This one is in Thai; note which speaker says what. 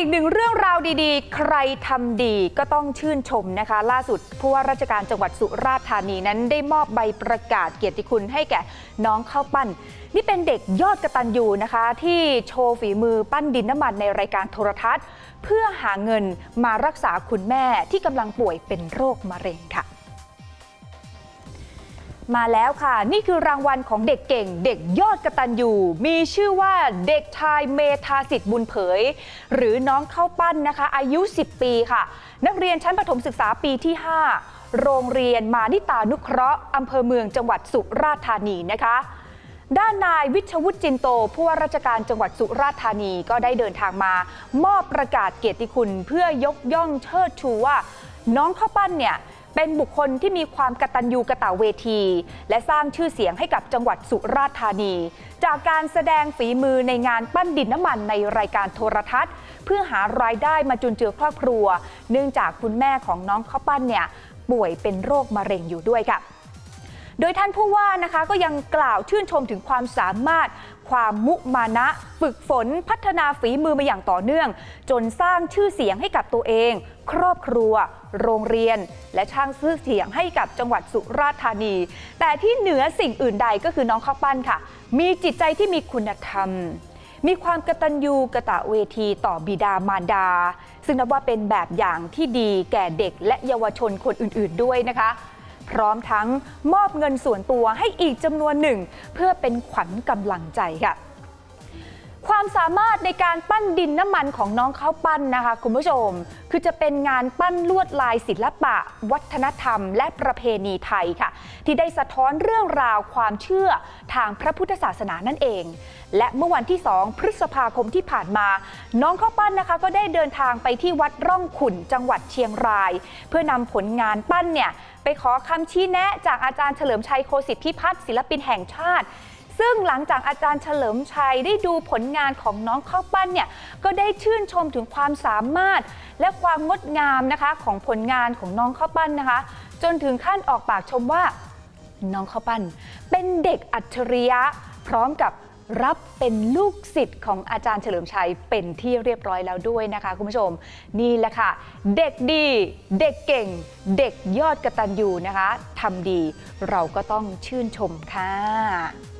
Speaker 1: อีกหนึ่งเรื่องราวดีๆ ใครทำดีก็ต้องชื่นชมนะคะ ล่าสุดผู้ว่าราชการจังหวัดสุราษฎร์ธานีนั้นได้มอบใบประกาศเกียรติคุณให้แก่น้องข้าวปั้น นี่เป็นเด็กยอดกระตันยูนะคะ ที่โชว์ฝีมือปั้นดินน้ำมันในรายการโทรทัศน์ เพื่อหาเงินมารักษาคุณแม่ที่กำลังป่วยเป็นโรคมะเร็งค่ะ มาแล้วค่ะ นี่คือรางวัลของเด็กเก่ง เด็กยอดกระตันยูมีชื่อว่าเด็กชายเมธาสิทธิ์บุญเผย หรือน้องเข้าปั้นนะคะ อายุ 10 ปีค่ะ นักเรียนชั้นประถมศึกษาปีที่ 5 โรงเรียนมานิตานุเคราะห์อำเภอเมืองจังหวัดสุราษฎร์ธานีนะคะด้านนายวิชวุฒิจินโตผู้ว่าราชการจังหวัดสุราษฎร์ธานีก็ได้เดินทางมา มอบประกาศเกียรติคุณเพื่อยกย่องเชิดชูว่า น้องข้าวปั้นเนี่ย เป็นบุคคลที่มีความกตัญญูกะตะเวที และสร้างชื่อเสียงให้กับจังหวัดสุราษฎร์ธานี จากการแสดงฝีมือในงานปั้นดินน้ำมันในรายการโทรทัศน์ เพื่อหารายได้มาจุนเจือครอบครัว เนื่องจากคุณแม่ของน้องข้าวปั้นเนี่ยป่วยเป็นโรคมะเร็งอยู่ด้วยค่ะ โดยท่านผู้ว่านะคะก็ยังกล่าวชื่นชมถึงความสามารถ ความมุมานะ ฝึกฝนพัฒนาฝีมือมาอย่างต่อเนื่อง จนสร้างชื่อเสียงให้กับตัวเอง ครอบครัว โรงเรียน และช่างชื่อเสียงให้กับจังหวัดสุราษฎร์ธานี แต่ที่เหนือสิ่งอื่นใดก็คือน้องข้าวปั้นค่ะ มีจิตใจที่มีคุณธรรมมีความกตัญญูกะตะเวทีต่อบิดามารดา ซึ่งนับว่าเป็นแบบอย่างที่ดีแก่เด็กและเยาวชนคนอื่น ๆ ด้วยนะคะ พร้อมทั้งมอบเงินส่วนตัวให้อีกจำนวนหนึ่ง เพื่อเป็นขวัญกำลังใจค่ะ ความสามารถในการปั้นดินน้ำมันของน้องข้าวปั้นนะคะ คุณผู้ชม คือจะเป็นงานปั้นลวดลายศิลปะ วัฒนธรรม และประเพณีไทยค่ะ ที่ได้สะท้อนเรื่องราวความเชื่อทางพระพุทธศาสนานั่นเอง และเมื่อวันที่ 2 พฤษภาคมที่ผ่านมา น้องข้าวปั้นนะคะ ก็ได้เดินทางไปที่วัดร่องขุ่นจังหวัดเชียงราย เพื่อนำผลงานปั้นเนี่ยไปขอคำชี้แนะจากอาจารย์เฉลิมชัยโคสิทธิพัฒน์ศิลปินแห่งชาติ ซึ่งหลังจากอาจารย์เฉลิมชัยได้ดูผลงานของน้องข้าวปั้นเนี่ยก็ได้ชื่นชมถึงความสามารถ และความงดงามนะคะของผลงานของน้องข้าวปั้นนะคะ จนถึงขั้นออกปากชมว่า น้องข้าวปั้น เป็นเด็กอัจฉริยะ พร้อมกับรับเป็นลูกศิษย์ของอาจารย์เฉลิมชัยเป็นที่เรียบร้อยแล้วด้วยนะคะคุณผู้ชม นี่แหละค่ะ เด็กดี เด็กเก่ง เด็กยอดกระตันยูนะคะทำดีเราก็ต้องชื่นชมค่ะ